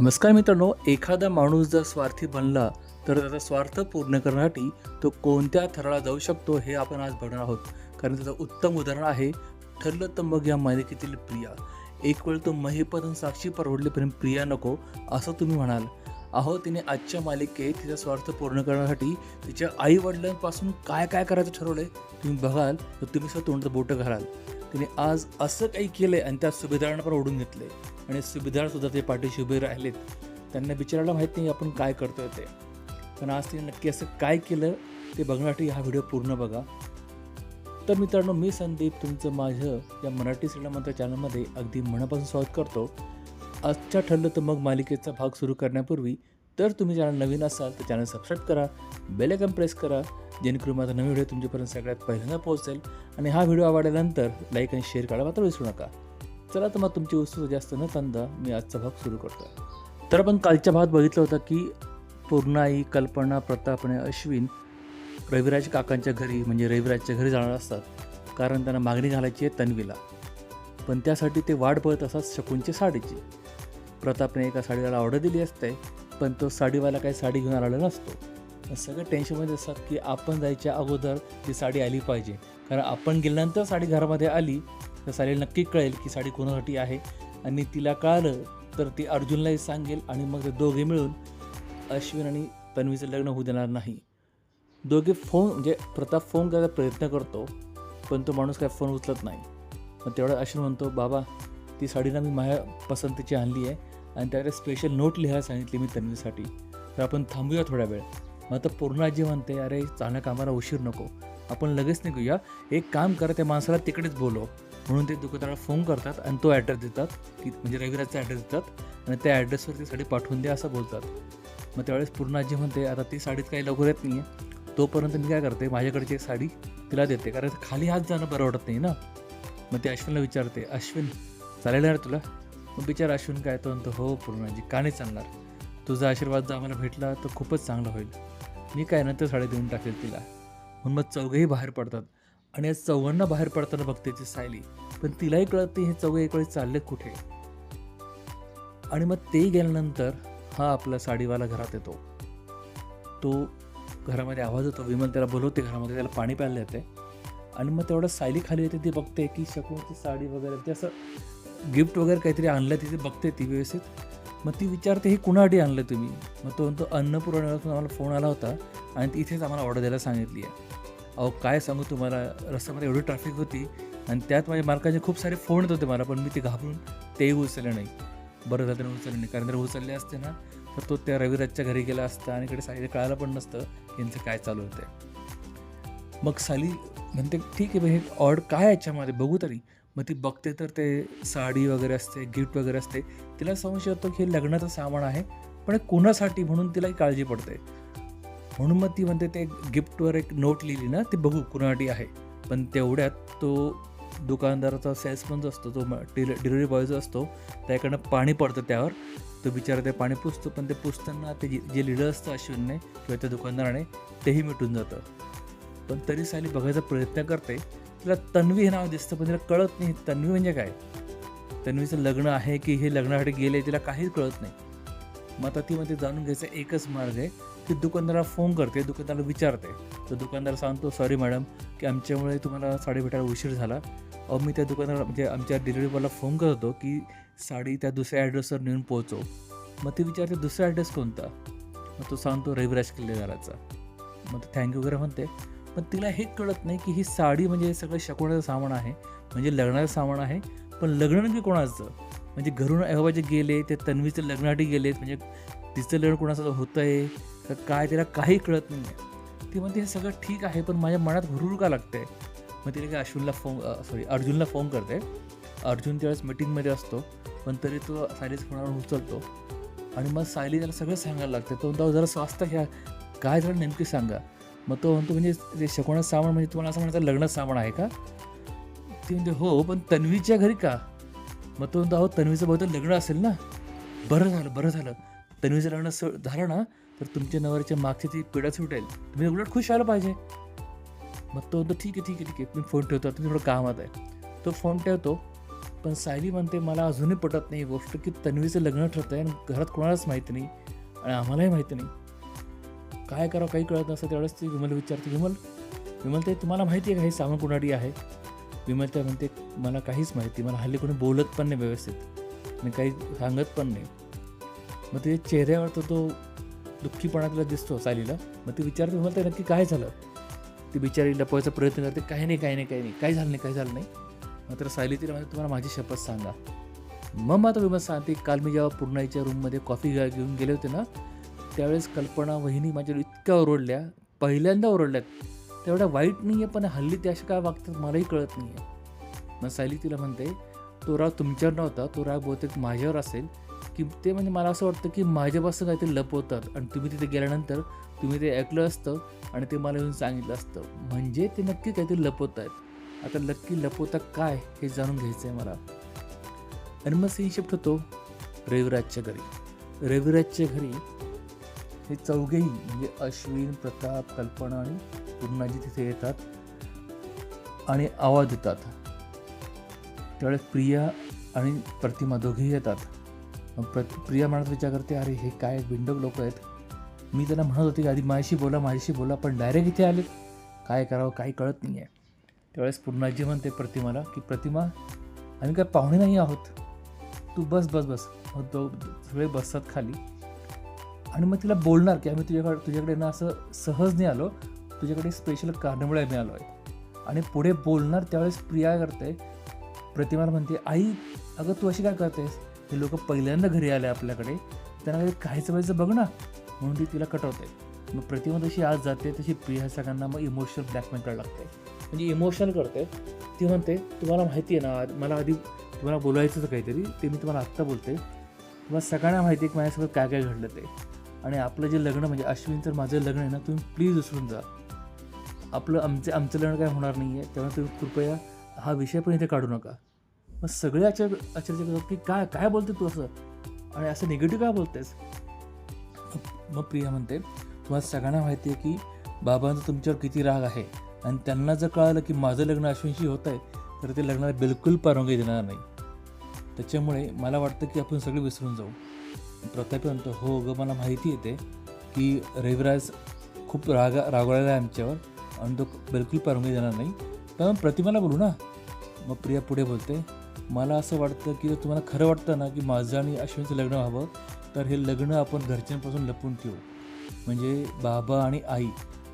नमस्कार मित्रांनो एखादा माणूस जर स्वार्थी बनला तर त्याचा स्वार्थ पूर्ण करण्यासाठी तो कोणत्या थराला जाऊ शकतो हे आपण आज बघणार आहोत. कारण त्याचं उत्तम उदाहरण आहे ठरलं तर मग या मालिकेतील प्रिया. एक वेळ तो महेपद साक्षी परवडलेपर्यंत प्रिया नको असं तुम्ही म्हणाल. अहो तिने आजच्या मालिकेत तिचा स्वार्थ पूर्ण करण्यासाठी तिच्या आई वडिलांपासून काय काय करायचं ठरवलं आहे तुम्ही बघाल तर तुम्ही सर तोंडात बोटं घालाल. तिने आज असं काही केलंय आणि त्या सुभेदारांना पण ओढून घेतले आणि सुभेदार सुद्धा ते पाठीशी उभे राहिलेत. त्यांना विचारायला माहीत नाही आपण काय करतोय ते. पण आज तिने नक्की असं काय केलं ते बघण्यासाठी हा व्हिडिओ पूर्ण बघा. तर मित्रांनो मी संदीप तुमचं माझं या मराठी सिनेमांच्या चॅनलमध्ये अगदी मनापासून स्वागत करतो. आजच्या ठरलं तर मग मालिकेचा भाग सुरू करण्यापूर्वी तर तुम्ही चॅनल नवीन असाल तर चॅनल सबस्क्राईब करा बेल प्रेस करा जेणेकरून माझा नवीन व्हिडिओ तुमच्यापर्यंत सगळ्यात पहिल्यांदा पोहोचेल आणि हा व्हिडिओ आवडल्यानंतर लाईक आणि शेअर करायला मात्र विसरू नका. चला तर मग तुमची वस्तू जास्त न तांदा मी आजचा भाग सुरू करतो तर आपण कालच्या भागात बघितलं होतं की पूर्णाई कल्पना प्रताप आणि अश्विन रविराज काकांच्या घरी म्हणजे रविराजच्या घरी जाणार असतात. कारण त्यांना मागणी घालायची आहे तन्वीला. पण त्यासाठी ते वाट बघत असतात शकुनची साडीची. प्रतापने एका साडीला ऑर्डर दिली असते. पण तो साडीवाला काही साडी घेऊन आलेला नसतो. सगळं टेन्शनमध्ये असतात की आपण जायच्या अगोदर ती साडी आली पाहिजे. कारण आपण गेल्यानंतर साडी घरामध्ये आली तर साडीला नक्की कळेल की साडी कोणासाठी आहे. आणि तिला कळालं तर ती अर्जुनलाही सांगेल आणि मग ते दोघे मिळून अश्विन आणि तन्वीचं लग्न होऊ देणार नाही. दोघे फोन म्हणजे प्रताप फोन करायचा प्रयत्न करतो पण तो माणूस काय फोन उचलत नाही. मग तेवढा अश्विन म्हणतो बाबा ती साडी ना मी माझ्या पसंतीची आणली आहे. आणि त्याकडे स्पेशल नोट लिहायला सांगितली मी तन्वीसाठी तर आपण थांबूया थोडा वेळ. मग आता पूर्णाजी म्हणते अरे चांगल्या कामाला उशीर नको. आपण लगेच निघूया. एक काम करा त्या माणसाला तिकडेच बोलव. म्हणून ते दुकानदाराला फोन करतात आणि तो ॲड्रेस देतात की म्हणजे रविराजचा ॲड्रेस देतात आणि त्या ॲड्रेसवर ती साडी पाठवून द्या असं बोलतात. मग त्यावेळेस पूर्णाजी म्हणते आता ती साडीत काही लवकर येत नाही आहे तोपर्यंत मी काय करते माझ्याकडची एक साडी तिला देते. कारण खाली हात जाणं बरं वाटत नाही ना? मग ते अश्विनला विचारते अश्विन चालेल यार तुला? मग बिचार अश्विन काय तो म्हणतो हो पूर्णाजी का नाही चालणार. तुझा आशीर्वाद जर आम्हाला भेटला तर खूपच चांगलं होईल. मी काय नंतर साडी देऊन टाकेल तिला. म्हणून मग चौघेही बाहेर पडतात. आणि या चौघांना बाहेर पडताना बघते ती सायली. पण तिलाही कळत नाही हे चौघे एक वेळेस चालले कुठे. आणि मग ते गेल्यानंतर हा आपला साडीवाला घरात येतो. तो घरामध्ये आवाज होतो. विमल त्याला बोलवते घरामध्ये त्याला पाणी प्यायला येते आणि मग तेवढं सायली खाली येते ती बघते की शकुनची साडी वगैरे ते असं गिफ्ट वगैरे काहीतरी आणलं तिथे बघते ती व्यवस्थित. मग ती विचारते हे कुणासाठी आणलं तुम्ही? मग तो म्हणतो अन्नपूर्णेपासून आम्हाला फोन आला होता आणि ती इथेच आम्हाला ऑर्डर द्यायला सांगितली आहे. अहो काय सांगू तुम्हाला? रस्त्यामध्ये एवढी ट्रॅफिक होती आणि त्यात माझ्या मालकाचे खूप सारे फोन येत होते मला पण मी ते घाबरून तेही उचलले नाही. बरं झालं तर उचलले नाही. कारण जर उचलले असते ना तर तो त्या रविराजच्या घरी गेला असता आणि इकडे साईला कळायला पण नसतं यांचं काय चालू होतं मग साली म्हणते ठीक आहे हे ऑर्ड काय याच्यामध्ये? बघू तरी. मग ती बघते तर ते साडी वगैरे असते गिफ्ट वगैरे असते. तिला संशय होतो की हे लग्नाचं सामान आहे पण कोणासाठी म्हणून तिलाही काळजी पडते. म्हणून मग ती म्हणते ते गिफ्टवर एक नोट लिहिली ना ती बघू कुणासाठी आहे. पण तेवढ्यात तो दुकानदाराचा सेल्समन जो असतो तो डिलिव्हरी बॉय जो असतो त्याकडनं पाणी पडतं त्यावर. तो बिचारा ते पाणी पुसतो पण ते पुसताना ते जे जे लिहिलं असतं अश्विनने किंवा त्या दुकानदाराने तेही मिटून जातं. पण तरी साली बघायचा प्रयत्न करते तिला तन्वी हे नाव दिसतं पण तिला कळत नाही तन्वी म्हणजे काय? तन्वीचं लग्न आहे की हे लग्नासाठी गेले तिला काहीच कळत नाही. मग आता ती मध्ये जाणून घ्यायचा एकच मार्ग आहे की दुकानदाराला फोन करते दुकानदाराला विचारते. तर दुकानदार सांगतो सॉरी मॅडम की आमच्यामुळे तुम्हाला साडी भेटायला उशीर झाला. अहो मी त्या दुकानदार म्हणजे आमच्या डिलिव्हरी बॉयला फोन करत होतो की साडी त्या दुसऱ्या ॲड्रेसवर नेऊन पोहोचव. मग ती विचारते दुसरा ॲड्रेस कोणता? मग तो सांगतो रविराज किल्लेदाराचा. मग ते थँक्यू वगैरे म्हणते. पण तिला हे कळत नाही की ही साडी म्हणजे हे सगळं शकवण्याचं सामान आहे म्हणजे लग्नाचं सामान आहे पण लग्न नक्की कोणाचं? म्हणजे घरून अहवाजे गेले ते तन्वीचं लग्नासाठी गेलेत म्हणजे तिचं लग्न कोणाचं होतं आहे का काय तिला काही कळत नाही आहे ती म्हणते हे सगळं ठीक आहे पण माझ्या मनात भरूर का लागतंय? मग तिला काय अश्विनला फोन सॉरी अर्जुनला फोन करते. अर्जुन त्यावेळेस मिटिंगमध्ये असतो पण तरी तो सायलीच फोनावर उचलतो. आणि मग सायली त्याला सगळं सांगायला लागते. तो जरा स्वास्थ्य घ्या. काय जरा नेमकी सांगा. मग तो म्हणतो म्हणजे ते शकवण सामान म्हणजे तुम्हाला असं म्हणायचं लग्नाचं सामान आहे का? ती म्हणते हो पण तन्वीच्या घरी का? मग तो म्हणतो अहो तन्वीचं बहुतेक लग्न असेल ना. बरं झालं बरं झालं. तन्वीचं लग्न स झालं ना तर तुमच्या नवऱ्याच्या मागची ती पिढा सुटेल. तुम्ही उलट खुश व्हायला पाहिजे. मग तो म्हणतो ठीक आहे ठीक आहे ठीक आहे. मी फोन ठेवतो तुम्ही थोडं कामात आहे. तो फोन ठेवतो पण सायली म्हणते मला अजूनही पटत नाही गोष्ट की तन्वीचं लग्न ठरतं आहे आणि घरात कोणालाच माहिती नाही आणि आम्हालाही माहिती नाही. काय करावं काही कळत नसतं त्यावेळेस ती विमल विचारते विमल विमल ते तुम्हाला माहिती आहे का हे सामान कुणाडी आहे? विमल त्या म्हणते मला काहीच माहिती मला हल्ली कोणी बोलत पण नाही व्यवस्थित. आणि काही सांगत पण नाही. मग ते चेहऱ्यावर तो तो दुःखीपणा तिला दिसतो सायलीला मग ती विचारते विमल ते नक्की काय झालं? ती बिचारी लपवायचा प्रयत्न करते काही नाही काही नाही काही नाही काय झालं नाही काही झालं नाही. मात्र सायली तिला म्हणजे तुम्हाला माझी शपथ सांगा. मग मात्र विमल सांगते काल मी जेव्हा पूर्णाईच्या रूममध्ये कॉफी घेऊन गेले होते ना त्यावेळेस कल्पना वहिनी माझ्या इतक्या ओरडल्या पहिल्यांदा ओरडल्यात. तेवढ्या वाईट नाही आहे पण हल्ली ते अशा काय वागतात मलाही कळत नाही आहे मग सायली तिला म्हणते तो राग तुमच्यावर नव्हता तो राग बहुतेक माझ्यावर असेल. की ते म्हणजे मला असं वाटतं की माझ्यापासून काहीतरी लपवतात आणि तुम्ही तिथे गेल्यानंतर तुम्ही ते ऐकलं असतं आणि ते मला येऊन सांगितलं असतं. म्हणजे ते नक्की काहीतरी लपवत आहेत आता नक्की लपवता काय हे जाणून घ्यायचं आहे मला. आणि मग सीन शिफ्ट होतो रविराजच्या घरी. रविराजच्या घरी हे चौघेही म्हणजे अश्विन प्रताप कल्पना आणि पूर्णाजी तिथे येतात आणि आवाज देतात. त्यावेळेस प्रिया आणि प्रतिमा दोघेही येतात. मग प्रिया म्हणत विचार करते अरे हे काय बिंडक लोक आहेत. मी त्यांना म्हणत होते की आधी माझ्याशी बोला माझ्याशी बोला पण डायरेक्ट इथे आले. काय करावं काही कळत नाही आहे त्यावेळेस पूर्णाजी म्हणते प्रतिमाला की प्रतिमा आम्ही काय पाहुणे नाही आहोत. तू बस बस बस. मग तो सगळे बसतात खाली. आणि मग तिला बोलणार की आम्ही तुझ्याकडे तुझ्याकडे ना असं सहज नाही आलो. तुझ्याकडे स्पेशल कारणामुळे आम्ही आलो आहे आणि पुढे बोलणार त्यावेळेस प्रिया करते. प्रतिमाला म्हणते आई अगं तू अशी काय करतेस? हे लोक पहिल्यांदा घरी आले आपल्याकडे. त्यांना काही खायचं व्हायचं बघ ना. म्हणून ती तिला कटवते. मग प्रतिमा जशी आज जाते तशी प्रिया सगळ्यांना मग इमोशनल ब्लॅकमेल करायला लागते. म्हणजे इमोशनल करते. ती म्हणते तुम्हाला माहिती आहे ना मला आधी तुम्हाला बोलायचं काहीतरी. ते मी तुम्हाला आत्ता बोलते. तुम्हाला सगळ्यांना माहिती आहे की माझ्यासोबत काय काय घडलं ते. आणि आपलं जे लग्न म्हणजे अश्विन तर माझं लग्न आहे ना तुम्ही प्लीज विसरून जा. आपलं आमचे आमचं लग्न काय होणार नाही आहे तेव्हा तुम्ही कृपया हा विषय पण इथे काढू नका. मग सगळे आचार आश्चर्य करतात की काय काय बोलते तू असं? आणि असं निगेटिव्ह काय बोलतेस? मग प्रिया म्हणते तुम्हाला सगळ्यांना माहिती आहे की बाबांचा तुमच्यावर किती राग आहे. आणि त्यांना जर कळालं की माझं लग्न अश्विनशी होत आहे तर ते लग्नाला बिलकुल परवानगी देणार नाही. त्याच्यामुळे मला वाटतं की आपण सगळे विसरून जाऊ. प्रतापी म्हणतो हो ग मला माहिती येते की रविराज खूप रागा रागवलेला आहे आमच्यावर आणि तो बिलकुल परवानगी देणार नाही. पण प्रतिमाला बोलू ना. मग प्रिया पुढे बोलते मला असं वाटतं की जर तुम्हाला खरं वाटतं ना की माझं आणि अश्विनचं लग्न व्हावं तर हे लग्न आपण घरच्यांपासून लपून ठेवू. म्हणजे बाबा आणि आई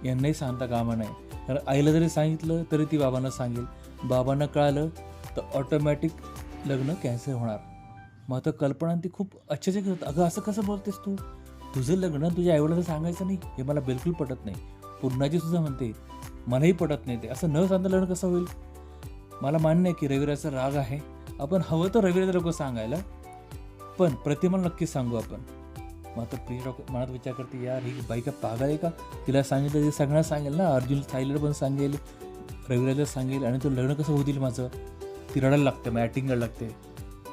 यांनाही सांगता कामा नाही कारण आईला जरी सांगितलं तरी ती बाबांना सांगेल. बाबांना कळालं तर ऑटोमॅटिक लग्न कॅन्सल होणार. मग आता कल्पना ती खूप आश्चर्य करत अगं असं कसं बोलतेस तू? तुझं लग्न तुझ्या आईवडिलांना सांगायचं नाही? हे मला बिलकुल पटत नाही. पूर्णाजी सुद्धा म्हणते मलाही पटत नाही ते. असं न सांगता लग्न कसं होईल? मला मान्य आहे की रविराचा राग आहे. आपण हवं तर रविराचं लोक सांगायला पण प्रतिमाला नक्कीच सांगू आपण. मग आता प्रिया डॉक्टर मनात विचार करते यार ही बाईका पागल आहे का? तिला सांगितलं ते सगळ्यांना सांगेल ना? अर्जुन थायलर पण सांगेल रविराजला सांगेल आणि तो लग्न कसं होतील माझं? ती रडायला लागते मग ॲक्टिंग करायला लागते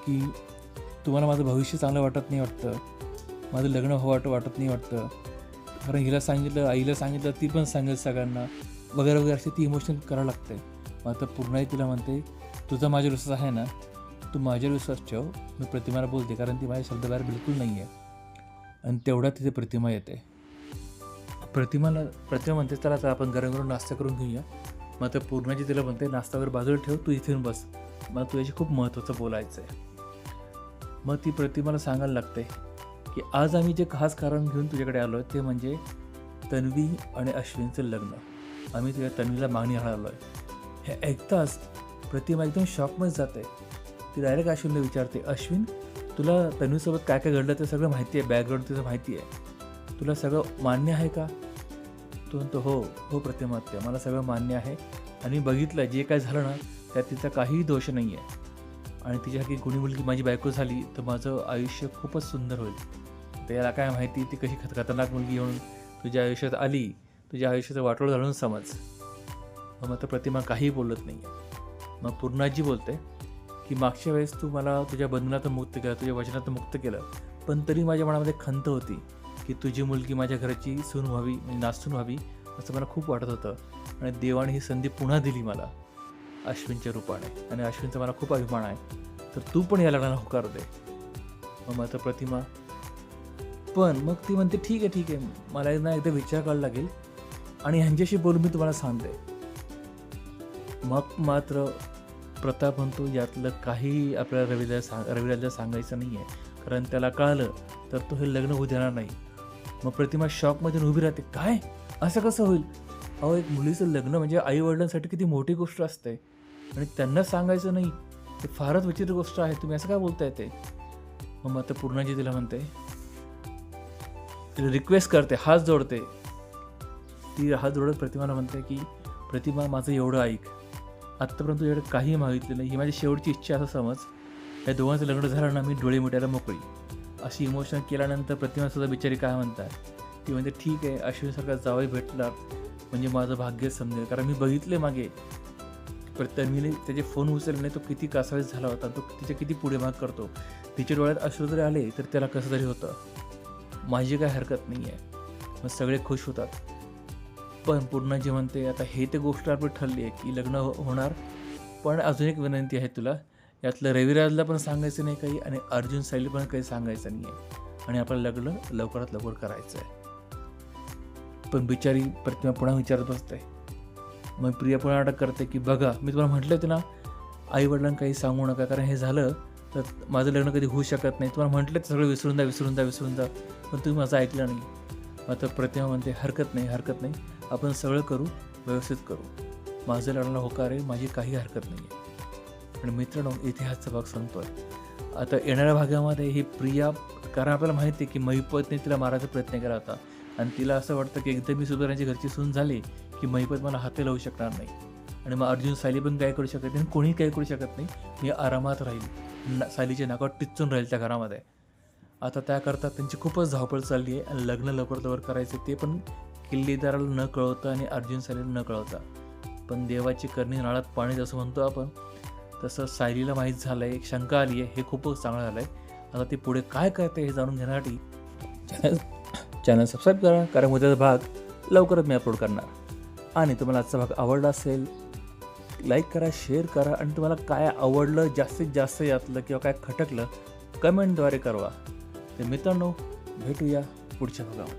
की तुम्हाला माझं भविष्य चांगलं वाटत नाही वाटतं. माझं लग्न हो हवं वाटत वाटत नाही वाटतं. कारण हिला सांगितलं आईला सांगितलं ती पण सांगेल सगळ्यांना. वगैरे वगैरे अशी ती इमोशनल करावं लागते. मग आता पूर्णही तिला म्हणते तुझा माझ्यावर विश्वास आहे ना? तू माझ्यावर विश्वास ठेव. मी प्रतिमाला बोलते कारण ती माझ्या शब्दाबाहेर बिलकुल नाही आहे आणि तेवढा तिथे प्रतिमा येते. प्रतिमाला प्रतिमा म्हणते चला आता आपण गरम गरम नाश्ता करून घेऊया. मग आता पूर्णाजी तिला म्हणते नाश्ता वगैरे बाजूला ठेव तू इथे येऊन बस. मला तुझ्याशी खूप महत्त्वाचं बोलायचं आहे मग ती प्रतिमाला सांगायला लागते की आज आम्ही जे खास कारण घेऊन तुझ्याकडे आलो आहे ते म्हणजे तन्वी आणि अश्विनचं लग्न. आम्ही तुझ्या तन्वीला मागणी हळालो आहे हे ऐकताच प्रतिमा एकदम शॉकमध्ये जाते. ती डायरेक्ट अश्विनला विचारते अश्विन तुला तन्वीसोबत काय काय घडलं ते सगळं माहिती आहे बॅकग्राऊंड तुझं माहिती आहे. तुला सगळं मान्य आहे का? तो म्हणतो हो हो प्रतिमात्य मला सगळं मान्य आहे. आणि बघितलं जे काय झालं ना त्यात तिचा काहीही दोष नाही आहे आणि तिच्यासारखी गुणी मुलगी माझी बायको झाली तर माझं आयुष्य खूपच सुंदर होईल. तर याला काय माहिती ती कशी खत खतरनाक मुलगी येऊन तुझ्या आयुष्यात आली तुझ्या आयुष्याचं वाटोळ घालून समज. मग मात्र प्रतिमा काहीही बोलत नाही आहे मग पूर्णाजी बोलते की मागच्या वेळेस तू मला तुझ्या बंधनातून मुक्त केलं तुझ्या वचनातून मुक्त केलं पण तरी माझ्या मनामध्ये खंत होती की तुझी मुलगी माझ्या घराची सून व्हावी म्हणजे नासून व्हावी असं मला खूप वाटत होतं. आणि देवाने ही संधी पुन्हा दिली मला. अश्विनच्या रूपाने आणि. अश्विनचा मला खूप अभिमान आहे. तर तू पण या लग्नाला होकार दे. मग मात्र प्रतिमा. पण मग ती म्हणते ठीक आहे ठीक आहे. मला ना एकदा विचार करायला लागेल. आणि ह्यांच्याशी बोलून मी तुम्हाला सांगते. मग मात्र प्रताप म्हणतो यातलं काही आपल्याला रविला सांग रविराजला सांगायचं नाही आहे कारण त्याला कळालं तर तो हे लग्न होऊ देणार नाही. मग प्रतिमा शॉकमध्ये उभी राहते काय? असं कसं होईल? अहो एक मुलीचं लग्न म्हणजे आई वडिलांसाठी किती मोठी गोष्ट असते. आणि त्यांना सांगायचं नाही. ते फारच विचित्र गोष्ट आहे. तुम्ही असं काय बोलताय ते? मग मात्र पूर्णाजी तिला म्हणते तिला रिक्वेस्ट करते हात जोडते. ती हात जोडत प्रतिमाला म्हणते की प्रतिमा माझं एवढं ऐक. आत्तापर्यंत तुझ्याकडे काही मागितलं नाही. ही माझी शेवटची इच्छा असं समज. या दोघांचं लग्न झालं ना मी डोळे मिटायला मोकळी. अशी इमोशन केल्यानंतर प्रतिमा सुद्धा बिचारी काय म्हणतात? ती म्हणते ठीक आहे अश्विनीसारखा जावई भेटला. म्हणजे माझं भाग्य समजेल. कारण मी बघितले मागे. पण तन्वीने त्याचे फोन उचलले नाही तो किती कासावीस झाला होता तो तिच्या किती पुढे माग करतो. तिच्या डोळ्यात अश्रू जरी आले तर त्याला कसं तरी होतं. माझी काय हरकत नाही आहे मग सगळे खुश होतात. पण पूर्ण पूर्णाजी ते आता हे ते गोष्ट आपली ठरली आहे की लग्न हो- होणार. पण अजून एक विनंती आहे तुला. यातलं रविराजला पण सांगायचं नाही काही आणि अर्जुन साईला पण काही सांगायचं नाही आहे आणि आपलं लग्न लवकरात लवकर करायचं आहे पण बिचारी प्रतिमा पुन्हा विचारत बसते. मग प्रिया पुन्हा अटक करते की बघा मी तुम्हाला म्हटलं होतं ना आई वडिलांना काही सांगू नका कारण हे झालं तर माझं लग्न कधी होऊ शकत नाही. तुम्हाला म्हटलं सगळं विसरून द्या विसरून द्या विसरून द्या पण तुम्ही माझं ऐकलं नाही. मात्र प्रतिमा म्हणते हरकत नाही हरकत नाही. आपण सगळं करू व्यवस्थित करू. माझं लढायला होकार आहे माझी काही हरकत नाही आहे. आणि मित्रांनो इथे हाचा भाग आहे आता येणाऱ्या भागामध्ये ही प्रिया कारण आपल्याला माहिती आहे की महिपतने तिला मारायचा प्रयत्न केला होता. आणि तिला असं वाटतं की एकदा मी सुधारांची घरची सून झाली की महिपत मला हाते लावू शकणार नाही. आणि मग अर्जुन सायली पण काय करू शकत नाही आणि कोणीही काय करू शकत नाही मी आरामात राहील. ना सायलीच्या नाकावर टिचून राहील त्या घरामध्ये. आता त्याकरता त्यांची खूपच धावपळ चालली आहे आणि लग्न लवकर लवकर करायचं ते पण किल्लेदाराला न कळवता आणि अर्जुन सायलीला न कळवता. पण देवाची करणी नाळात पाणी जसं म्हणतो आपण तसं सायलीला माहीत झालं आहे एक शंका आली आहे हे खूपच चांगलं झालं आहे आता ते पुढे काय करते हे जाणून घेण्यासाठी चॅनल सबस्क्राईब करा कारण उद्याचा भाग लवकरच मी अपलोड करणार. आणि तुम्हाला आजचा भाग आवडला असेल लाईक करा शेअर करा आणि तुम्हाला काय आवडलं जास्तीत जास्त यातलं किंवा काय खटकलं कमेंटद्वारे कळवा. तर मित्रांनो भेटूया पुढच्या भागावर.